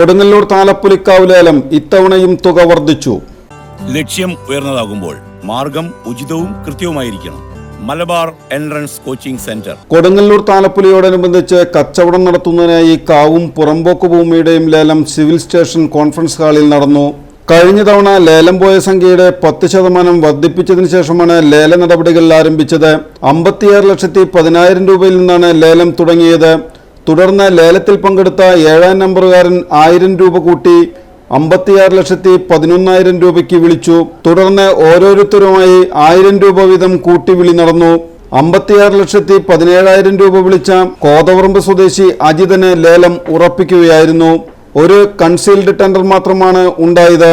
കൊടുങ്ങല്ലൂർ താലപ്പൊലിക്കാവ് ലേലം ഇത്തവണയും തുക വർദ്ധിച്ചു. ലക്ഷ്യം ഉയർന്നതാകുമ്പോൾ മാർഗം ഉചിതവും കൃത്യവുമായിരിക്കണം. Malabar entrance coaching centre. Kodungallur താലപ്പൊലിയോടനുബന്ധിച്ച് കച്ചവടം നടത്തുന്നതിനായി കാവും പുറമ്പോക്ക് ഭൂമിയുടെയും ലേലം സിവിൽ സ്റ്റേഷൻ കോൺഫറൻസ് ഹാളിൽ നടന്നു. കഴിഞ്ഞ തവണ ലേലം പോയ സംഖ്യയുടെ പത്ത് ശതമാനം വർദ്ധിപ്പിച്ചതിന് ശേഷമാണ് ലേല നടപടികൾ ആരംഭിച്ചത്. അമ്പത്തിയാറ് ലക്ഷത്തി പതിനായിരം രൂപയിൽ നിന്നാണ് ലേലം തുടങ്ങിയത്. തുടർന്ന് ലേലത്തിൽ പങ്കെടുത്ത ഏഴാം നമ്പറുകാരൻ ആയിരം രൂപ കൂട്ടി അമ്പത്തിയാറ് ലക്ഷത്തി പതിനൊന്നായിരം രൂപയ്ക്ക് വിളിച്ചു. തുടർന്ന് ഓരോരുത്തരുമായി ആയിരം രൂപ വീതം കൂട്ടി വിളി നടന്നു. അമ്പത്തിയാറ് ലക്ഷത്തി പതിനേഴായിരം രൂപ വിളിച്ച കോതവറമ്പ് സ്വദേശി അജിതന് ലേലം ഉറപ്പിക്കുകയായിരുന്നു. ഒരു കൺസീൽഡ് ടെൻഡർ മാത്രമാണ് ഉണ്ടായത്.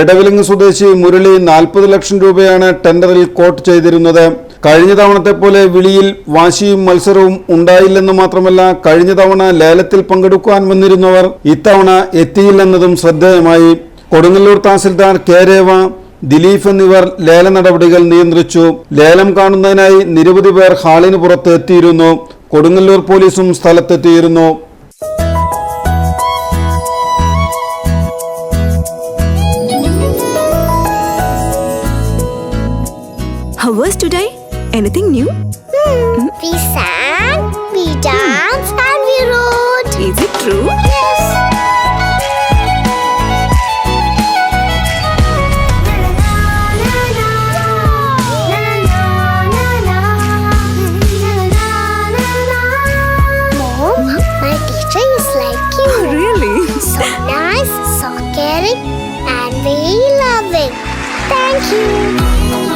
എടവിലങ്ങ് സ്വദേശി മുരളി നാൽപ്പത് ലക്ഷം രൂപയാണ് ടെൻഡറിൽ കോട്ട് ചെയ്തിരുന്നത്. കഴിഞ്ഞ തവണത്തെ പോലെ വിളിയിൽ വാശിയും മത്സരവും ഉണ്ടായില്ലെന്ന് മാത്രമല്ല കഴിഞ്ഞ തവണ ലേലത്തിൽ പങ്കെടുക്കാൻ വന്നിരുന്നവർ ഇത്തവണ എത്തിയില്ലെന്നതും ശ്രദ്ധേയമായി. കൊടുങ്ങല്ലൂർ തഹസിൽദാർ കേരേവ ദിലീഫ് എന്നിവർ ലേല നടപടികൾ നിയന്ത്രിച്ചു. ലേലം കാണുന്നതിനായി നിരവധി പേർ ഹാളിന് പുറത്ത് എത്തിയിരുന്നു. കൊടുങ്ങല്ലൂർ പോലീസും സ്ഥലത്തെത്തിയിരുന്നു. How was today? Anything new? Hmm? We sang, we danced, and we wrote. Is it true? Yes. Mom, my teacher is like you. Oh, really? So nice, so caring, and very loving. Thank you.